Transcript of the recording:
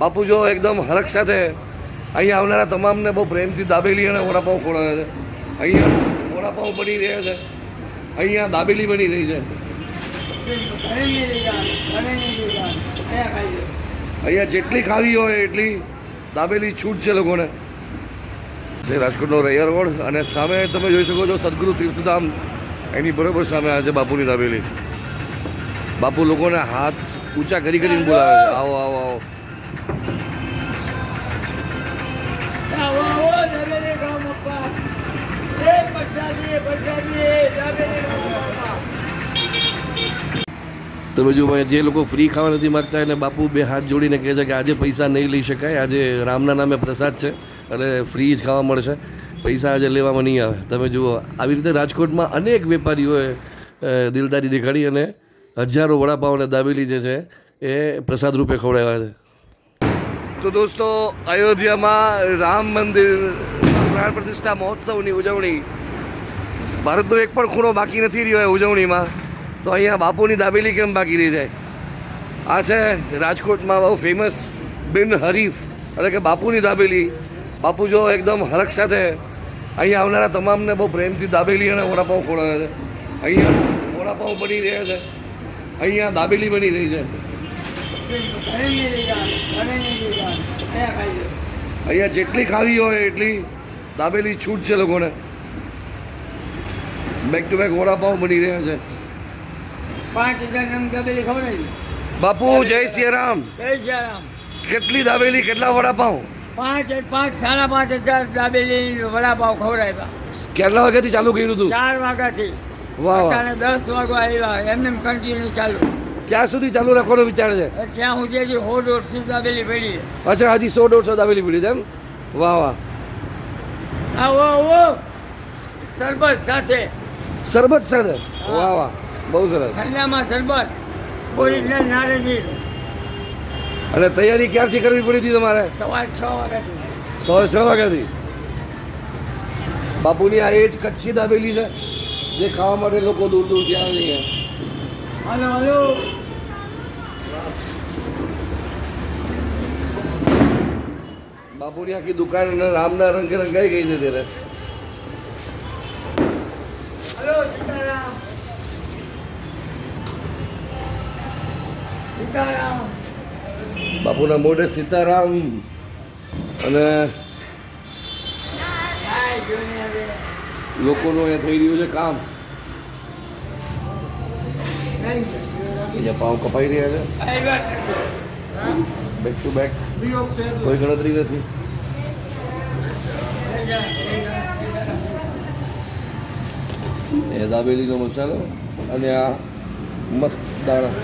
બાપુ જો એકદમ હરખ સાથે અહીંયા આવનારા તમામને બહુ પ્રેમથી દાબેલી અને વડાપાઉં ખવડાવે છે. અહીંયા વડાપાઉં બની રહ્યા છે. અહીંયા દાબેલી બની રહી છે. અહીંયા જેટલી ખાવી હોય એટલી દાબેલી છૂટ છે લોકોને. જે રાજકોટનો રૈયર રોડ અને સામે તમે જોઈ શકો છો સદગુરુ તીર્થધામ. એની બરોબર સામે આ છે બાપુની દાબેલી. બાપુ લોકોને હાથ ઊંચા કરી કરીને બોલાવે છે. આવો આવો આવો. તમે જો જે લોકો ફ્રી ખાવા નથી માગતા એને બાપુ બે હાથ જોડીને કહે છે કે આજે પૈસા નહીં લઈ શકાય, આજે રામના નામે પ્રસાદ છે અને ફ્રી જ ખાવા મળશે. પૈસા આજે લેવામાં નહીં આવે. તમે જુઓ, આવી રીતે રાજકોટમાં અનેક વેપારીઓએ દિલદારી દેખાડી અને હજારો વડાપાઓને દાબેલી જે છે, એ પ્રસાદ રૂપે ખવડાવ્યા છે. તો દોસ્તો, અયોધ્યામાં રામ મંદિર પ્રાણ પ્રતિષ્ઠા મહોત્સવની ઉજવણી. ભારતનો એક પણ ખૂણો બાકી નથી રહ્યો એ ઉજવણીમાં. તો અહીંયા બાપુની દાબેલી કેમ બાકી રહી જાય? આ છે રાજકોટમાં બહુ ફેમસ બિન હરીફ, એટલે કે બાપુની દાબેલી. બાપુ જો એકદમ હરખ સાથે અહીંયા આવનારા તમામને બહુ પ્રેમથી દાબેલી અને વડાપાઉં ખવડાવે છે. અહીંયા વડાપાઉં બની રહ્યા છે. અહીંયા દાબેલી બની રહી છે. અહીંયા જેટલી ખાવી હોય એટલી દાબેલી છૂટ છે લોકોને. બેક ટુ બેક વડાપાઉં બની રહ્યા છે. પાંચ હજાર નંગ દાબેલી બાપુ જય સિયારામ. જય સિયારામ. કેટલી દાબેલી કેટલા વડાપાઉં પાંચ પાંચ સાડા પાંચ હજાર દાબેલી વડાપાવ ખવડાવ્યા. કેટલા વાગ્યાથી ચાલુ કર્યું હતું ચાર વાગ્યાથી. વાહ દસ વાગવા આવ્યા એમને કન્ટિન્યુ ચાલુ. ક્યાં સુધી ચાલુ રાખવાનો વિચાર છે? ત્યાં સુધી હજી સો દોઢસો દાબેલી પડી. અચ્છા હજી સો દોઢસો દાબેલી પડી છે એમ? વાહ વાહ. આવો આવો. શરબત સાથે. શરબત સાથે? વાહ વાહ. બહુ સરસ. ઠંડામાં શરબત ઓરિજિનલ નારંગી અને તૈયારી ક્યારથી કરવી પડી હતી તમારે? સવાર છ વાગ્યાથી. સો છ વાગ્યાથી? બાપુની આ એ જ કચ્છી દાબેલી છે જે ખાવા માટે લોકો દૂર દૂરથી આવે છે. હલો હલો બાપુની આખી દુકાન અને રામના રંગે રંગાઈ ગઈ છે ત્યારે. હલો સીતારામ. સીતારામ. બાપુના મોઢે સીતારામ અને લોકોનું અહીંયા થઈ રહ્યું છે કામ. અહીંયા પાઉં કપાઈ રહ્યા છે. બેક ટુ બેક કોઈ ગણતરી નથી. એ દાબેલીનો મસાલો અને આ મસ્ત દાણા